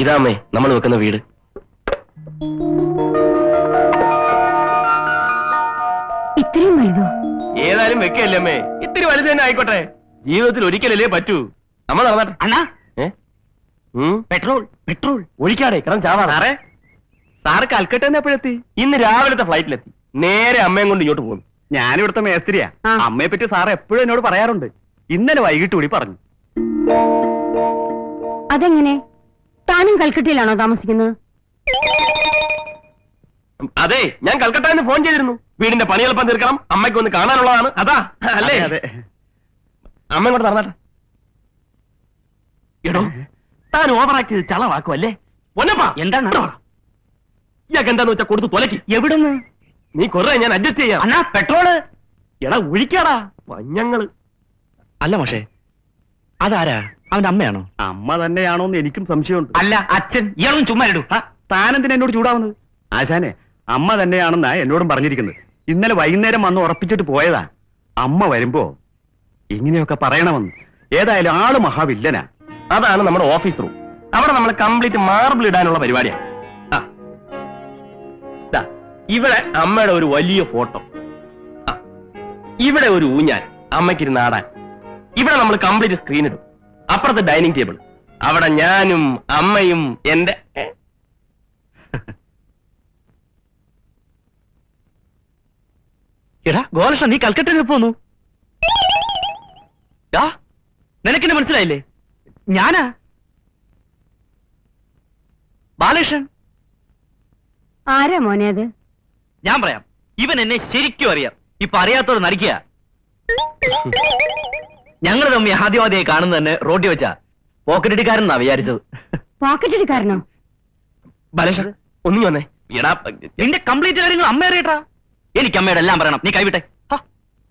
ഇതാമേ നമ്മൾ വെക്കുന്ന വീട്. ഇത്രയും വലുതോ? ഏതായാലും വെക്കല്ലേ അമ്മേ? ഇത്തിരി വലുത് തന്നെ ആയിക്കോട്ടെ. ജീവിതത്തിൽ ഒരിക്കലല്ലേ പറ്റൂ. നമ്മൾ നടന്നാട്ടെ. അണ്ണാ? Petrol petrol. ഒഴിക്കാടെ കാരണം ചാവാ. സാറേ സാറ് കൽക്കട്ട തന്നെ എപ്പോഴെത്തി? ഇന്ന് രാവിലത്തെ ഫ്ലൈറ്റിലെത്തി. നേരെ അമ്മയും കൊണ്ട് ഇങ്ങോട്ട് പോകുന്നു. ഞാനിവിടുത്തെ മേസ്ത്രിയാ. അമ്മയെ പറ്റി സാർ എപ്പോഴും എന്നോട് പറയാറുണ്ട്. ഇന്നലെ വൈകിട്ട് കൂടി പറഞ്ഞു. അതെങ്ങനെ? താനും കൽക്കട്ടയിലാണോ താമസിക്കുന്നത്? അതെ ഞാൻ കൽക്കട്ടയിൽ നിന്ന് ഫോൺ ചെയ്തിരുന്നു. വീടിന്റെ പണി എളുപ്പം തീർക്കണം. അമ്മയ്ക്ക് ഒന്ന് കാണാനുള്ളതാണ്. അതാ അല്ലേ? അതെ, അതെ. അമ്മ ഇങ്ങോട്ട് നടന്നാട്ടെ. എടോ താൻ ഓവറാക്ട് ചെയ്ത് ചളവാക്കും അല്ലേ? പൊന്നപ്പാ എന്താണ്? ഇയാൾക്ക് എന്താന്ന് വെച്ചാ കൊടുത്ത് തൊലക്ക്. എവിടുന്ന്? നീ കൊറേ ഞാൻ അഡ്ജസ്റ്റ് ചെയ്യാം. അന്നാ പെട്രോൾ. എടാ ഒഴിക്കാടാ. പഞ്ഞങ്ങൾ അല്ല മോഷേ അതാരാ? അവന്റെ അമ്മയാണോ? അമ്മ തന്നെയാണോന്ന് എനിക്കും സംശയമുണ്ട്. അല്ല അച്ഛൻ ഇയാളും ചുമ്മാ ഇടൂ. താനെന്തിനാ എന്നോട് ചൂടാവുന്നത്? ആശാനെ അമ്മ തന്നെയാണെന്നാ എന്നോടും പറഞ്ഞിരിക്കുന്നത്. ഇന്നലെ വൈകുന്നേരം വന്ന് ഉറപ്പിച്ചിട്ട് പോയതാ. അമ്മ വരുമ്പോ ഇങ്ങനെയൊക്കെ പറയണമെന്ന്. ഏതായാലും ആൾ മഹാവില്ലനാ. അതാണ് നമ്മുടെ ഓഫീസ് റൂം. അവിടെ നമ്മൾ കംപ്ലീറ്റ് മാർബിൾ ഇടാനുള്ള പരിപാടിയാണ് ഇവിടെ അമ്മയുടെ ഒരു വലിയ ഫോട്ടോ. ഇവിടെ ഒരു ഊഞ്ഞാൻ അമ്മയ്ക്കിരുന്ന് ആടാൻ. ഇവിടെ നമ്മൾ കംപ്ലീറ്റ് സ്ക്രീൻ ഇടും. അപ്പുറത്തെ ഡൈനിങ് ടേബിൾ. അവിടെ ഞാനും അമ്മയും എന്റെ? എടാ ഗോലക്ഷ നീ കൽക്കട്ടയിൽ പോന്നു. നിനക്കിന്റെ മനസ്സിലായില്ലേ? ഞാനാ. ബാലകൃഷ്ണൻ. ആരാ മോനെ അത്? ഞാൻ പറയാം. ഇവൻ എന്നെ ശരിക്കും അറിയാം. ഇപ്പൊ അറിയാത്തോട് നടിക്കുക. ഞങ്ങൾ തമ്മി ആദ്യമാദ്യമായി കാണുന്ന തന്നെ റോഡിൽ വെച്ചാ പോക്കറ്റടിക്കാരനാ വിചാരിച്ചത്. പോക്കറ്റ് എടുക്കാരനോ ബാലേഷ ഒന്നും വന്നേ. എടാ നിന്റെ കംപ്ലീറ്റ് കാര്യങ്ങൾ അമ്മ അറിയട്ടാ. എനിക്ക് അമ്മയുടെ എല്ലാം പറയണം. നീ കൈവിട്ടെ.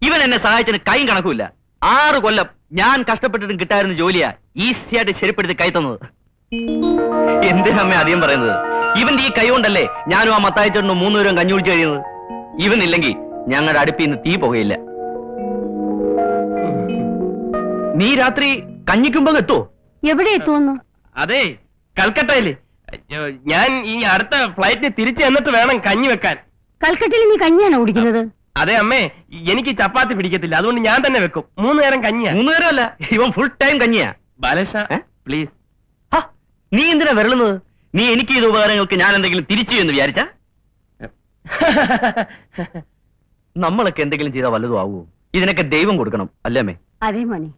ഇവൻ എന്നെ സഹായിച്ചതിന് കൈയും കണക്കുമില്ല. ആറ് കൊല്ലം ഞാൻ കഷ്ടപ്പെട്ടിട്ടും കിട്ടായിരുന്ന ജോലിയാ ഈസിയായിട്ട് ശരിപ്പെടുത്തി കൈ തന്നത്. എന്തിനാ അമ്മ അധികം പറയുന്നത്? ഇവന്റെ ഈ കൈ കൊണ്ടല്ലേ ഞാനും ആ മത്തായിച്ചേട്ടനും മൂന്നുപേരും കഞ്ഞി കുടിച്ചു കഴിയുന്നത്? ഇവനില്ലെങ്കിൽ ഞങ്ങളുടെ അടുപ്പിൽ നിന്ന് തീ പുകയില്ല. നീ രാത്രി കഞ്ഞിക്കുമ്പോ എത്തുമോ എവിടെ എത്തുമെന്നു അതെ കൽക്കട്ടയിൽ. ഞാൻ ഈ അടുത്ത ഫ്ലൈറ്റിന് തിരിച്ചു എന്നിട്ട് വേണം കഞ്ഞി വെക്കാൻ. കൽക്കട്ടയിൽ നീ കഞ്ഞിയാണോ കുടിക്കുന്നത്? അതെ അമ്മേ. എനിക്ക് ചപ്പാത്തി പിടിക്കത്തില്ല. അതുകൊണ്ട് ഞാൻ തന്നെ വെക്കും. മൂന്ന് നേരം കഞ്ഞിയാ. മൂന്ന് നേരം അല്ല ഇവൻ ഫുൾ ടൈം കഞ്ഞിയാ. ബാലേഷ പ്ലീസ് ഹ, നീ എന്തിനാ വരളുന്നത്? നീ എനിക്ക് ചെയ്ത ഉപകാരങ്ങൾക്ക് ഞാൻ എന്തെങ്കിലും തിരിച്ചു എന്ന് വിചാരിച്ച? നമ്മളൊക്കെ എന്തെങ്കിലും ചെയ്താൽ വല്ലതും ആവുമോ ഇതിനൊക്കെ ദൈവം കൊടുക്കണം അല്ലേ അമ്മേ? അതെ മോനെ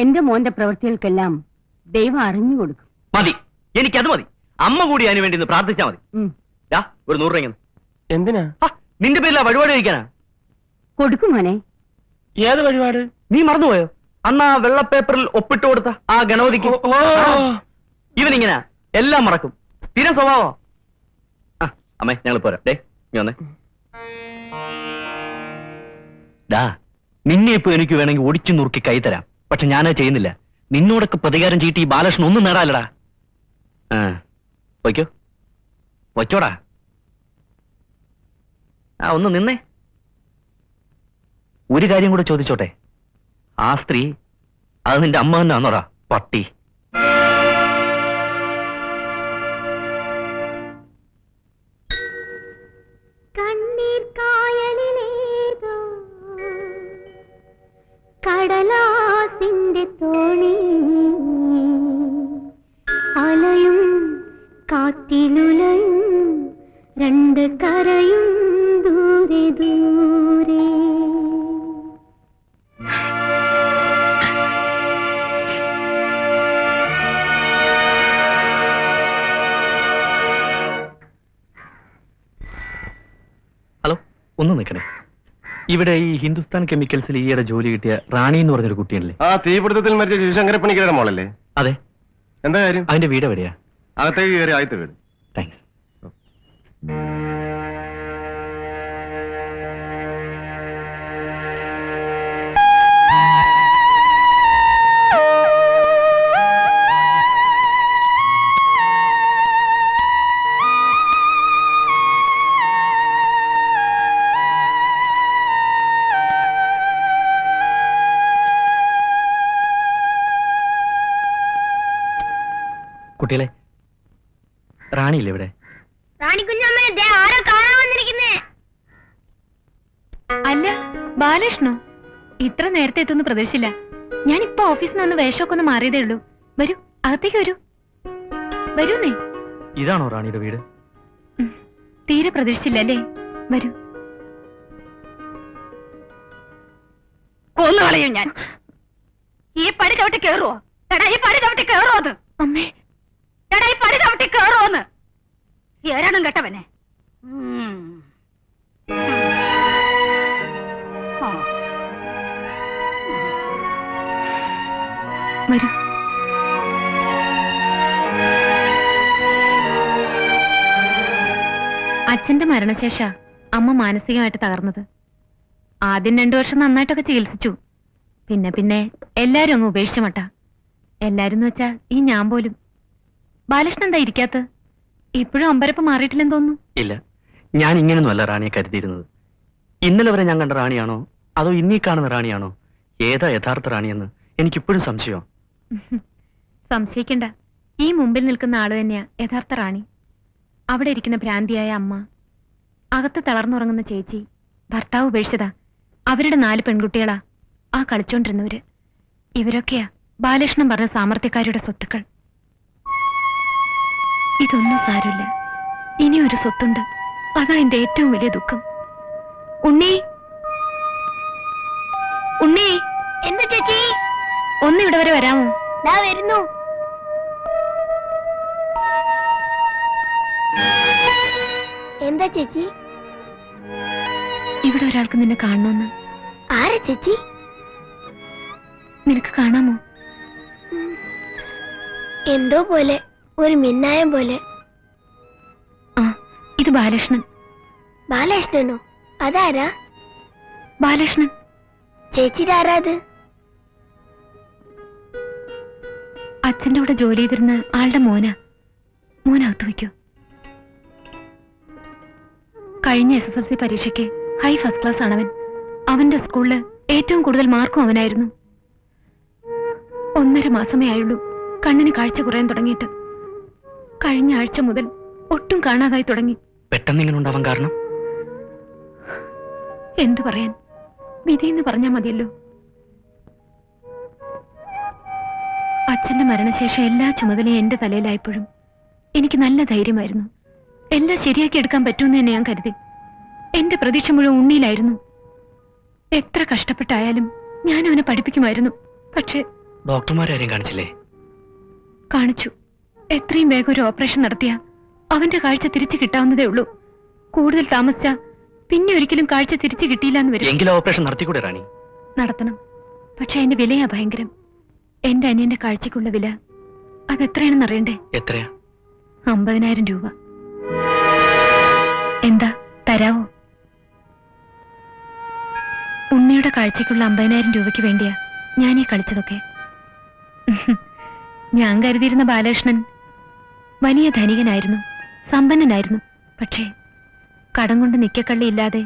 എന്റെ മോന്റെ പ്രവൃത്തികൾക്കെല്ലാം ദൈവം അറിഞ്ഞു കൊടുക്കും. മതി. എനിക്കത് മതി. അമ്മ കൂടി അതിനു വേണ്ടി പ്രാർത്ഥിച്ചാൽ പ്രാർത്ഥിച്ചാ മതി. ദാ, ഒരു നൂറ് രൂപ എന്തിനാ? നിന്റെ പേരിലാ വഴിപാട് കഴിക്കാനാ? കൊടുക്കും മോനെ. ഏത് വഴിപാട്? നീ മറന്നുപോയോ? അന്ന് ആ വെള്ള പേപ്പറിൽ ഒപ്പിട്ട് കൊടുത്ത ആ ഗണപതിക്ക്. ഓ, ഓ. ഇവനിങ്ങനെ. എല്ലാം മറക്കും. സ്ഥിരം സ്വഭാവം. ആ അമ്മേ ഞങ്ങൾ പോരാ. ഡേ നീ വന്നേ. ഡാ നിന്നെ ഇപ്പൊ എനിക്ക് വേണമെങ്കിൽ ഒടിച്ചു നുറുക്കി കൈ തരാം. പക്ഷെ ഞാനത് ചെയ്യുന്നില്ല. നിന്നോടൊക്കെ പ്രതികാരം ചീട്ടി ഈ ബാലകൃഷ്ണൻ ഒന്നും നേടാലടാ ആ വയ്ക്കോ വച്ചോടാ ആ ഒന്ന് നിന്നേ. ഒരു കാര്യം കൂടെ ചോദിച്ചോട്ടെ. ആ സ്ത്രീ അത് നിന്റെ അമ്മ തന്നെ ആന്നോടാ പട്ടി. ഒന്ന് നിൽക്കണേ ഇവിടെ ഈ ഹിന്ദുസ്ഥാൻ കെമിക്കൽസിൽ ഈയിടെ ജോലി കിട്ടിയ റാണി എന്ന് പറഞ്ഞൊരു കുട്ടിയല്ലേ ആ തീപിടുത്തത്തിൽ മരിച്ച ശിവശങ്കര പണിക്കരുടെ മോളല്ലേ? അതെ. എന്താ കാര്യം? അതിന്റെ വീട് എവിടെയാ? അകത്തേക്ക് കയറി ആദ്യത്തെ വീട്. റാണിയില്ലേ ഇവിടെ? റാണിക്കുഞ്ഞമ്മ ദേ ആരോ കാണാൻ വന്നിരിക്കുന്നേ? അല്ല ബാലകൃഷ്ണോ. ഇത്ര നേരത്തെ എത്തുന്ന പ്രതീക്ഷിച്ചില്ല ഞാൻ ഇപ്പൊ ഓഫീസിൽ നിന്ന് വേഷമൊക്കെ ഒന്ന് മാറിയതേ ഉള്ളൂ. വരൂ അകത്തേക്ക് വരൂ. വരൂ നീ ഇതാണോ റാണിയുടെ വീട്? തീരെ പ്രതീക്ഷിച്ചില്ല അല്ലേ? വരൂ. കൊന്നു കളയും ഞാൻ. ഈ പടി ചവിട്ടി കേറുവോ? എടാ ഈ പടി ചവിട്ടി കേറുവോ അത്? അമ്മേ അച്ഛന്റെ മരണശേഷ അമ്മ മാനസികമായിട്ട് തകർന്നത്. ആദ്യം രണ്ടു വർഷം നന്നായിട്ടൊക്കെ ചികിത്സിച്ചു. പിന്നെ പിന്നെ എല്ലാരും അങ്ങ് ഉപേക്ഷിച്ച മട്ട. എല്ലാരും എന്ന് വെച്ചാ ഈ ഞാൻ പോലും. ബാലകൃഷ്ണൻ എന്താ ഇരിക്കാത്ത? ഇപ്പോഴും അമ്പരപ്പ് മാറിയിട്ടില്ലെന്ന് തോന്നുന്നു. ഇല്ല. ഞാൻ ഇങ്ങനൊന്നും അല്ല റാണിയെ കരുതിയിരുന്നത്. ഇന്നലെ വരെ ഞാൻ കണ്ട റാണിയാണോ? അതോ ഇന്നീ കാണുന്ന റാണിയാണോ? ഏതാ യഥാർത്ഥ റാണിയെന്ന് എനിക്കിപ്പോഴും സംശയം സംശയിക്കണ്ട. ഈ മുമ്പിൽ നിൽക്കുന്ന ആൾ തന്നെയാ യഥാർത്ഥ റാണി. അവിടെ ഇരിക്കുന്ന ഭ്രാന്തിയായ അമ്മ. അകത്ത് തളർന്നുറങ്ങുന്ന ചേച്ചി ഭർത്താവ് ഉപേക്ഷിച്ചതാ. അവരുടെ നാല് പെൺകുട്ടികളാ. ആ കളിച്ചോണ്ടിരുന്നവര്. ഇവരൊക്കെയാ ബാലകൃഷ്ണൻ പറഞ്ഞ സാമർത്ഥ്യക്കാരുടെ സ്വത്തുക്കൾ. ഇതൊന്നും സാരമില്ല. ഇനി ഒരു സ്വത്തുണ്ട്. അതാ എന്റെ ഏറ്റവും വലിയ ദുഃഖം. ഉണ്ണി. ഉണ്ണി. എന്താ ചേച്ചി? ഒന്ന് ഇവിടെ വരെ വരാമോ? ഞാൻ വരുന്നു. എന്താ ചേച്ചി? ഇവിടെ ഒരാൾക്ക് നിന്നെ കാണണമെന്ന് ആരാ ചേച്ചി? നിനക്ക് കാണാമോ? എന്തോ പോലെ ഒരു മിന്നായം പോലെ. ആ ഇത് ബാലകൃഷ്ണൻ. ബാലകൃഷ്ണനോ? അതാരാ? ബാലകൃഷ്ണൻ. ചേച്ചിയുടെ ആരാ അത്? അച്ഛന്റെ കൂടെ ജോലി ചെയ്തിരുന്ന ആളുടെ മോന. മോനകത്ത് വയ്ക്കൂ. കഴിഞ്ഞ എസ് എസ് എൽ സി പരീക്ഷയ്ക്ക് ഹൈ ഫസ്റ്റ് ക്ലാസ് അവൻ അവന്റെ സ്കൂളിൽ ഏറ്റവും കൂടുതൽ മാർക്കും അവനായിരുന്നു. ഒന്നര മാസമേ ആയുള്ളൂ. കണ്ണിന് കാഴ്ച കുറയാൻ തുടങ്ങിയിട്ട്. കഴിഞ്ഞ ആഴ്ച മുതൽ ഒട്ടും കാണാതായി തുടങ്ങി. പെട്ടെന്ന് ഇങ്ങനെ ഉണ്ടാവാൻ കാരണം? എന്തു പറയാൻ? എന്ന് പറഞ്ഞാ മതിയല്ലോ. അച്ഛന്റെ മരണശേഷം എല്ലാ ചുമതലയും എന്റെ തലയിലായപ്പോഴും എനിക്ക് നല്ല ധൈര്യമായിരുന്നു. എല്ലാം ശരിയാക്കി എടുക്കാൻ പറ്റുമെന്ന് തന്നെ ഞാൻ കരുതി. എന്റെ പ്രതീക്ഷ മുഴുവൻ ഉണ്ണിയിലായിരുന്നു. എത്ര കഷ്ടപ്പെട്ടായാലും ഞാൻ അവനെ പഠിപ്പിക്കുമായിരുന്നു. പക്ഷേ ഡോക്ടർമാരും കാണിച്ചില്ലേ? കാണിച്ചു. എത്രയും വേഗം ഒരു ഓപ്പറേഷൻ നടത്തിയ അവന്റെ കാഴ്ച തിരിച്ചു കിട്ടാവുന്നതേ ഉള്ളൂ. കൂടുതൽ താമസിച്ച പിന്നെ ഒരിക്കലും കാഴ്ച തിരിച്ചു കിട്ടിയില്ല എന്ന് വരും. എങ്കിലും ഓപ്പറേഷൻ നടത്തിക്കൂടെ റാണി? നടത്തണം. പക്ഷെ അതിന്റെ വിലയാ ഭയങ്കരം. എന്റെ അനിയന്റെ കാഴ്ചക്കുള്ള വില. അതെത്രയാണെന്ന് അറിയണ്ടേ? എത്രയാ? അമ്പതിനായിരം രൂപ. എന്താ തരാവോ? ഉണ്ണിയുടെ കാഴ്ചയ്ക്കുള്ള അമ്പതിനായിരം രൂപയ്ക്ക് വേണ്ടിയാ ഞാൻ ഈ കളിച്ചതൊക്കെ. ഞാൻ കരുതിയിരുന്ന ബാലകൃഷ്ണൻ വലിയ ധനികനായിരുന്നു സമ്പന്നനായിരുന്നു. പക്ഷേ കടം കൊണ്ട് നിക്കക്കള്ളി ഇല്ലാതെ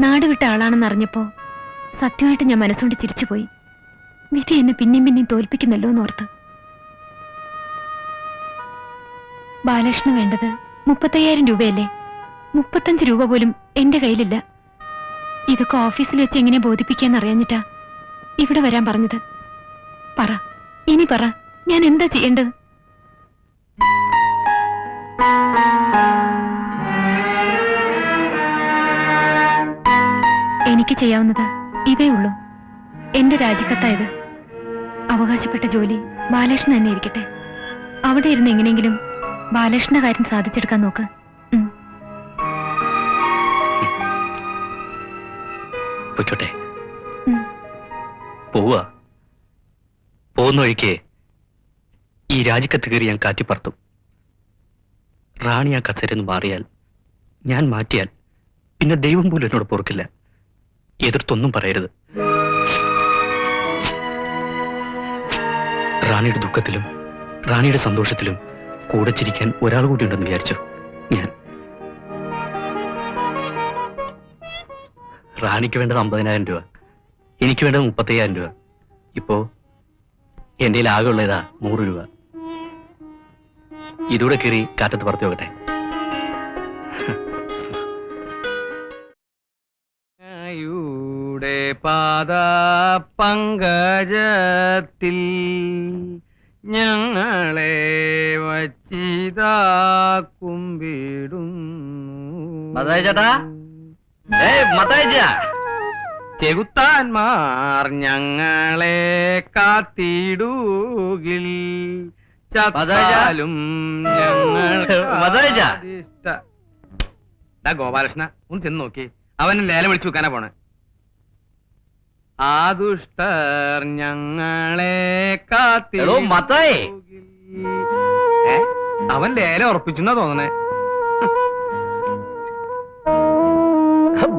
നാട് വിട്ട ആളാണെന്ന് അറിഞ്ഞപ്പോ സത്യമായിട്ട് ഞാൻ മനസ്സുകൊണ്ട് തിരിച്ചുപോയി വിധി എന്നെ പിന്നെയും പിന്നെയും തോൽപ്പിക്കുന്നല്ലോ എന്നോർത്ത്. ബാലകൃഷ്ണ വേണ്ടത് മുപ്പത്തയ്യായിരം രൂപയല്ലേ? മുപ്പത്തഞ്ച് രൂപ പോലും എന്റെ കയ്യിലില്ല. ഇതൊക്കെ ഓഫീസിൽ വെച്ച് എങ്ങനെ ബോധിപ്പിക്കാന്ന് അറിയാഞ്ഞിട്ടാ ഇവിടെ വരാൻ പറഞ്ഞത്. പറ. ഇനി പറ. ഞാൻ എന്താ ചെയ്യേണ്ടത്? എനിക്ക് ചെയ്യാവുന്നത് ഇതേ ഉള്ളൂ. എന്റെ രാജിക്കത്തായത്. അവകാശപ്പെട്ട ജോലി ബാലകൃഷ്ണൻ തന്നെ ഇരിക്കട്ടെ അവിടെ ഇരുന്ന് എങ്ങനെയെങ്കിലും ബാലകൃഷ്ണ കാര്യം സാധിച്ചെടുക്കാൻ നോക്ക്. പൊയ്ക്കോട്ടെ പോവാ പോവുക. പോകുന്ന വഴിക്ക് ഈ രാജിക്കത്ത് കയറി ഞാൻ കാറ്റിപ്പറത്തു റാണി ആ കസേരന്ന് മാറിയാൽ ഞാൻ മാറ്റിയാൽ പിന്നെ ദൈവം പോലും എന്നോട് പൊറുക്കില്ല. എതിർത്തൊന്നും പറയരുത്. റാണിയുടെ ദുഃഖത്തിലും റാണിയുടെ സന്തോഷത്തിലും കൂടെ ചിരിക്കാൻ ഒരാൾ കൂടി ഉണ്ടെന്ന് വിചാരിച്ചു ഞാൻ. റാണിക്ക് വേണ്ടത് അമ്പതിനായിരം രൂപ. എനിക്ക് വേണ്ടത് മുപ്പത്തയ്യായിരം രൂപ. ഇപ്പോ എന്റെ ആകെ ഉള്ളതാ നൂറ് രൂപ. ഇതൂടെ കയറി കാറ്റത്ത് പറത്തി നോക്കട്ടെ പാത പാദ പങ്കജത്തിൽ ഞങ്ങളെ വച്ചിതാ കുമ്പിടും ചേട്ടാ? ചെകുത്താന്മാർ ഞങ്ങളെ കാത്തിടുകിൽ. ചത്താലും ഞങ്ങൾ? ഗോപാലകൃഷ്ണ ഒന്ന് ചെന്ന് നോക്കി. അവനെ ലേലം വിളിച്ചു വെക്കാനാ പോണേ. ആ ദുഷ്ടർ ഞങ്ങളെ കാത്തി അവൻ ലേലം ഉറപ്പിച്ചു തോന്നണേ.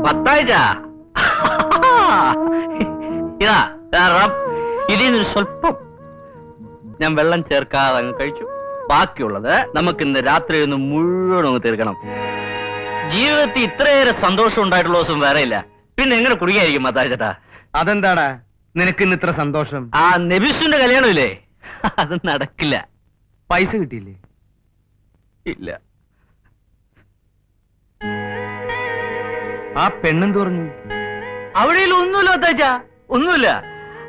മത്തായിച്ച ഇതാ ദാ റബ്. ഇതിൽ നിന്ന് സ്വല്പം ഞാൻ വെള്ളം ചേർക്കാതെ അങ്ങ് കഴിച്ചു. ബാക്കിയുള്ളത് നമുക്ക് ഇന്ന് രാത്രി ഒന്ന് മുഴുവൻ അങ്ങ് തീർക്കണം. ജീവിതത്തിൽ ഇത്രയേറെ സന്തോഷം ഉണ്ടായിട്ടുള്ള ദിവസം വേറെ ഇല്ല. പിന്നെ എങ്ങനെ കുടിയായിരിക്കും മത്തായിച്ചേട്ടാ അതെന്താടാ നിനക്ക് ഇന്ന് ഇത്ര സന്തോഷം? ആ നബിസുന്റെ കല്യാണമില്ലേ? അത് നടക്കില്ല. പൈസ കിട്ടിയില്ലേ? ഇല്ല. ആ പെണ്ണെന്ത് പറഞ്ഞു? അവിടെ ഒന്നുമില്ല അത്താച്ച ഒന്നുമില്ല.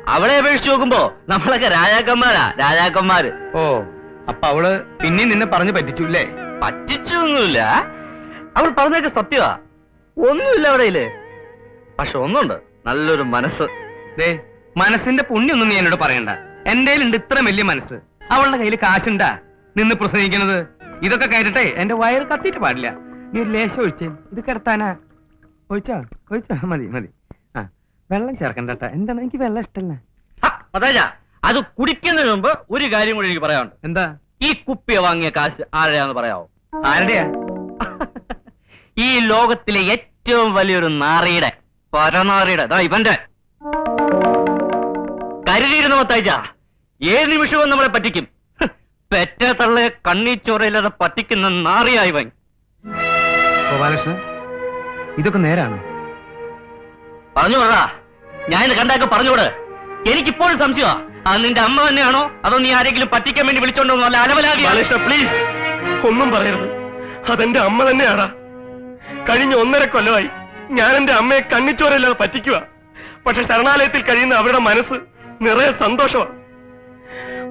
അവളെ അപേക്ഷിച്ച് നോക്കുമ്പോ നമ്മളൊക്കെ രാജാക്കന്മാരാ രാജാക്കന്മാര്. ഓ അപ്പൊ അവൾ പിന്നെ നിന്നെ പറഞ്ഞു പറ്റിച്ചുല്ലേ? പറ്റിച്ചൊന്നുമില്ല. അവൾ പറഞ്ഞൊക്കെ സത്യമാ ഒന്നുമില്ല അവിടെയില്ലേ പക്ഷെ ഒന്നുണ്ട് നല്ലൊരു മനസ്സ്. ദേ മനസ്സിന്റെ പുണ്യൊന്നും നീ എന്നോട് പറയണ്ട. എന്റെ ഉണ്ട് ഇത്ര വലിയ മനസ്സ്. അവളുടെ കയ്യിൽ കാശുണ്ടാ. നിന്ന് പ്രസംഗിക്കുന്നത്. ഇതൊക്കെ കേട്ടിട്ടെ എന്റെ വയറ് കത്തിയിട്ട് പാടില്ല. നീ ഒരു ലേശം ഒഴിച്ചേ. ഇത് കിടത്താനാ. ഒഴിച്ചോ ഒഴിച്ചോ മതി മതി. ആ വെള്ളം ചേർക്കണ്ടട്ടാ. എന്താണ്? എനിക്ക് വെള്ളം ഇഷ്ടമല്ല അത് കുടിക്കുന്നതിന് മുമ്പ് ഒരു കാര്യം കൂടി എനിക്ക് പറയാനുണ്ട്. എന്താ? ഈ കുപ്പിയ വാങ്ങിയ കാശ് ആരെയാന്ന് പറയാവോ? ആരുടെയാ? ഈ ലോകത്തിലെ ഏറ്റവും വലിയൊരു നാറിയുടെ പരനാറിയുടെ അതാ ഇവന്റെ. കരുതിയിരുന്ന മത്തായിച്ച ഏത് നിമിഷവും നമ്മളെ പറ്റിക്കും. പെറ്റ തള്ളയെ കണ്ണീച്ചോറയില്ലാതെ പറ്റിക്കുന്ന നാറിയായി ഇവൻ. ഗോപാലകൃഷ്ണൻ? ഇതൊക്കെ നേരാണ്. പറഞ്ഞോടാ ഞാൻ ഇത് കണ്ടാക്കെ പറഞ്ഞുവിട് എനിക്കിപ്പോഴും സംശയമാ. അത് നിന്റെ അമ്മ തന്നെയാണോ? അതോ നീ ആരെങ്കിലും പറ്റിക്കാൻ വേണ്ടി വിളിച്ചോണ്ടോ അല്ല അലവലാതി പ്ലീസ് ഒന്നും പറയരുത്. അതെന്റെ അമ്മ തന്നെയാടാ. കഴിഞ്ഞ ഒന്നര കൊല്ലമായി ഞാൻ എന്റെ അമ്മയെ കണ്ണിച്ചോരല്ലാതെ പറ്റിക്കുക പക്ഷെ ശരണാലയത്തിൽ കഴിയുന്ന അവരുടെ മനസ്സ് നിറയെ സന്തോഷമാണ്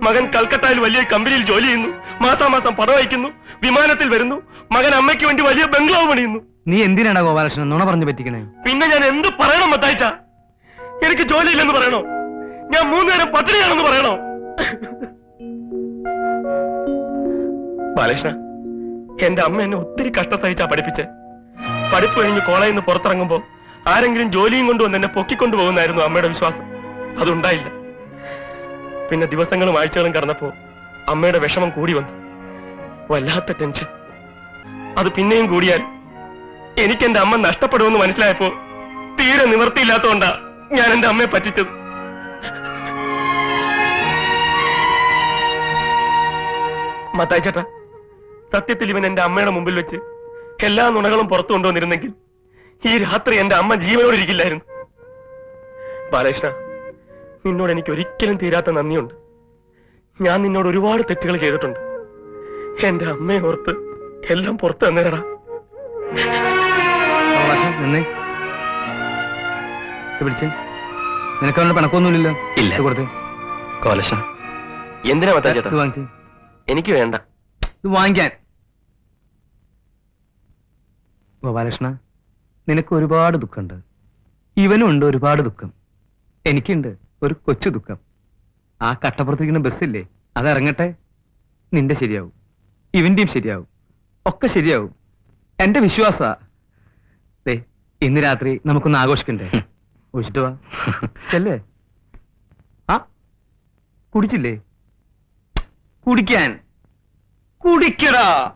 മകൻ കൽക്കട്ടയിൽ വലിയ കമ്പനിയിൽ ജോലി ചെയ്യുന്നു. മാസാമാസം പണം അയക്കുന്നു വിമാനത്തിൽ വരുന്നു. മകൻ അമ്മയ്ക്ക് വേണ്ടി വലിയ ബംഗ്ലാവ് പണിയുന്നു. നീ എന്തിനാണ് ഗോപാലകൃഷ്ണൻ നുണ പറഞ്ഞു പറ്റിക്കണേ? പിന്നെ ഞാൻ എന്ത് പറയണം മത്തായിച്ച? എനിക്ക് ജോലിയില്ലെന്ന് പറയണോ? ഞാൻ മൂന്നുനേരം പട്ടിണിയാണെന്ന് പറയണോ? ബാലകൃഷ്ണ എന്റെ അമ്മ എന്നെ ഒത്തിരി കഷ്ടം സഹിച്ചാ പഠിപ്പിച്ച്. പഠിപ്പ് കഴിഞ്ഞ് കോളേജിൽ നിന്ന് പുറത്തിറങ്ങുമ്പോ ആരെങ്കിലും ജോലിയും കൊണ്ടുവന്ന് എന്നെ പൊക്കിക്കൊണ്ടു പോകുന്നായിരുന്നു അമ്മയുടെ വിശ്വാസം. അതുണ്ടായില്ല. പിന്നെ ദിവസങ്ങളും ആഴ്ചകളും കടന്നപ്പോ അമ്മയുടെ വിഷമം കൂടി വന്നു. വല്ലാത്ത ടെൻഷൻ അത് പിന്നെയും കൂടിയാൽ എനിക്ക് എന്റെ അമ്മ നഷ്ടപ്പെടുമെന്ന് മനസ്സിലായപ്പോ തീരെ നിവർത്തിയില്ലാത്തോണ്ടാ ഞാൻ എന്റെ അമ്മയെ പറ്റിച്ചത്. മത്തായി ചേട്ടാ സത്യത്തിൽ ഇവൻ എന്റെ അമ്മയുടെ മുമ്പിൽ വെച്ച് എല്ലാ നുണകളും പുറത്തു കൊണ്ടുവന്നിരുന്നെങ്കിൽ ഈ രാത്രി എന്റെ അമ്മ ജീവനോട് ഇരിക്കില്ലായിരുന്നു ബാലകൃഷ്ണ നിന്നോട് എനിക്ക് ഒരിക്കലും തീരാത്ത നന്ദിയുണ്ട്. ഞാൻ നിന്നോട് ഒരുപാട് തെറ്റുകൾ ചെയ്തിട്ടുണ്ട്. എന്റെ അമ്മയെ ഓർത്ത് എല്ലാം പുറത്തു തന്നേടാ. ഗോപാലകൃഷ്ണൻ നിന്നേ. ഇത് പിടിച്ചേ. നിനക്ക് അവളുടെ പിണക്കൊന്നുമില്ലല്ലോ ഇല്ല. ഇത് കൊടുത്തേ. കോലശ. എന്തിനാ വാങ്ങിച്ചേ. എനിക്ക് വേണ്ട. ഇത് വാങ്ങിക്കാൻ. ഗോപാലകൃഷ്ണ നിനക്ക് ഒരുപാട് ദുഃഖമുണ്ട്. ഇവനും ഉണ്ട് ഒരുപാട് ദുഃഖം. എനിക്കുണ്ട് ഒരു കൊച്ചു ദുഃഖം. ആ കട്ടപ്പുറത്തിരിക്കുന്ന ബസ്സില്ലേ? അത് ഇറങ്ങട്ടെ? നിന്റെ ശരിയാവും. ഇവന്റെയും ശരിയാവും. ഒക്കെ ശരിയാവും. എന്റെ വിശ്വാസ. ഇന്ന് രാത്രി നമുക്കൊന്ന് ആഘോഷിക്കണ്ടേ? ഒഴിച്ചിട്ട് വാ. ആ കുടിച്ചില്ലേ? കുടിക്കാൻ. കുടിക്കടാ.